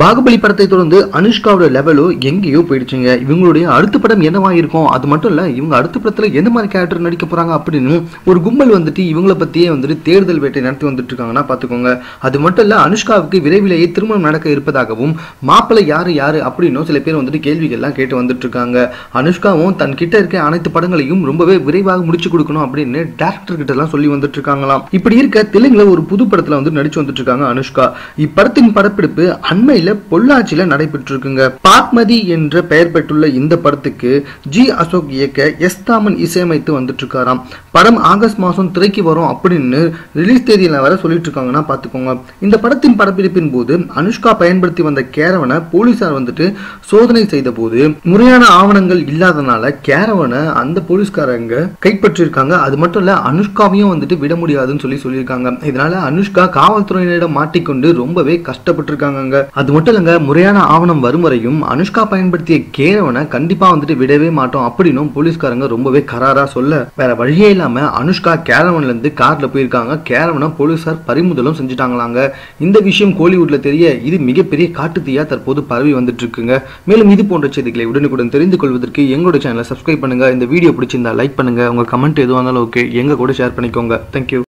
பாகுபலி படத்தை தொடர்ந்து அனுஷ்காவோட லெவலும் எங்கேயோ போயிடுச்சுங்க. இவங்களுடைய அடுத்த படம் என்னவா இருக்கும் அது மட்டும் இல்ல இவங்க அடுத்த படத்துல எந்த மாதிரி கேரக்டர் நடிக்க போறாங்க அப்படின்னு ஒரு கும்பல் வந்துட்டு இவங்கள பத்தியே வந்துட்டு தேர்தல் வேட்டை நடத்தி வந்துட்டு இருக்காங்கன்னா பாத்துக்கோங்க. அது மட்டும் இல்ல அனுஷ்காவுக்கு விரைவிலேயே திருமணம் நடக்க இருப்பதாகவும் மாப்பிள்ளை யாரு யாரு அப்படின்னும் சில பேர் வந்துட்டு கேள்விகள்லாம் கேட்டு வந்துட்டு இருக்காங்க அனுஷ்காவும் தன் கிட்ட இருக்க அனைத்து படங்களையும் ரொம்பவே விரைவாக முடிச்சு கொடுக்கணும் அப்படின்னு டேரக்டர் கிட்ட எல்லாம் சொல்லி வந்துட்டு இருக்காங்களாம் இப்படி இருக்க தெலுங்குல ஒரு புது படத்துல வந்து நடிச்சு வந்துட்டு இருக்காங்க அனுஷ்கா. இப்படத்தின் படப்பிடிப்பு அண்மையில் பொள்ளாச்சியில நடைபெற்று இருக்குங்க பார்மதி என்ற பெயர் பெற்றுள்ள இந்த படத்துக்கு ஜி அசோக் இயக்க எஸ் தாமன் இசையமைத்து வந்துட்டு இருக்காராம் படம் ஆகஸ்ட் மாசம் திரைக்கு வரும் அப்படின்னு ரிலீஸ் தேதியில வர சொல்லிட்டு இருக்காங்கன்னா பாத்துக்கோங்க. இந்த படத்தின் படப்பிடிப்பின் போது அனுஷ்கா பயன்படுத்தி வந்த கேரவனை போலீசார் வந்துட்டு சோதனை செய்த போது முறையான ஆவணங்கள் இல்லாதனால கேரவனை அந்த போலீஸ்காரங்க கைப்பற்றிருக்காங்க அது மட்டும் இல்ல அனுஷ்காவையும் வந்துட்டு விட முடியாதுன்னு சொல்லி சொல்லியிருக்காங்க. இதனால அனுஷ்கா காவல்துறையினரிடம் மாட்டிக்கொண்டு ரொம்பவே கஷ்டப்பட்டிருக்காங்க அது மட்டும் இல்லைங்க முறையான ஆவணம் வரும் வரையும் அனுஷ்கா பயன்படுத்திய கேரவனை கண்டிப்பா வந்துட்டு விடவே மாட்டோம் அப்படின்னும் போலீஸ்காரங்க ரொம்பவே கராரா சொல்ல வேற வழியே இல்லாம அனுஷ்கா கேரவன்ல இருந்து கார்ல போயிருக்காங்க. கேரவனை போலீசார் பறிமுதலும் செஞ்சுட்டாங்களாங்க. இந்த விஷயம் கோலிவுட்ல தெரிய இது மிகப்பெரிய காட்டுத்தீயா தற்போது பரவி வந்துட்டு இருக்குங்க மேலும் இது போன்ற செய்திகளை உடனுக்குடன் தெரிந்து கொள்வதற்கு எங்களோட சேனலை சப்ஸ்கிரைப் பண்ணுங்க. இந்த வீடியோ பிடிச்சிருந்தா லைக் பண்ணுங்க. உங்க கமெண்ட் எதுவாக இருந்தாலும் ஓகே எங்க கூட ஷேர் பண்ணிக்கோங்க. தேங்க்யூ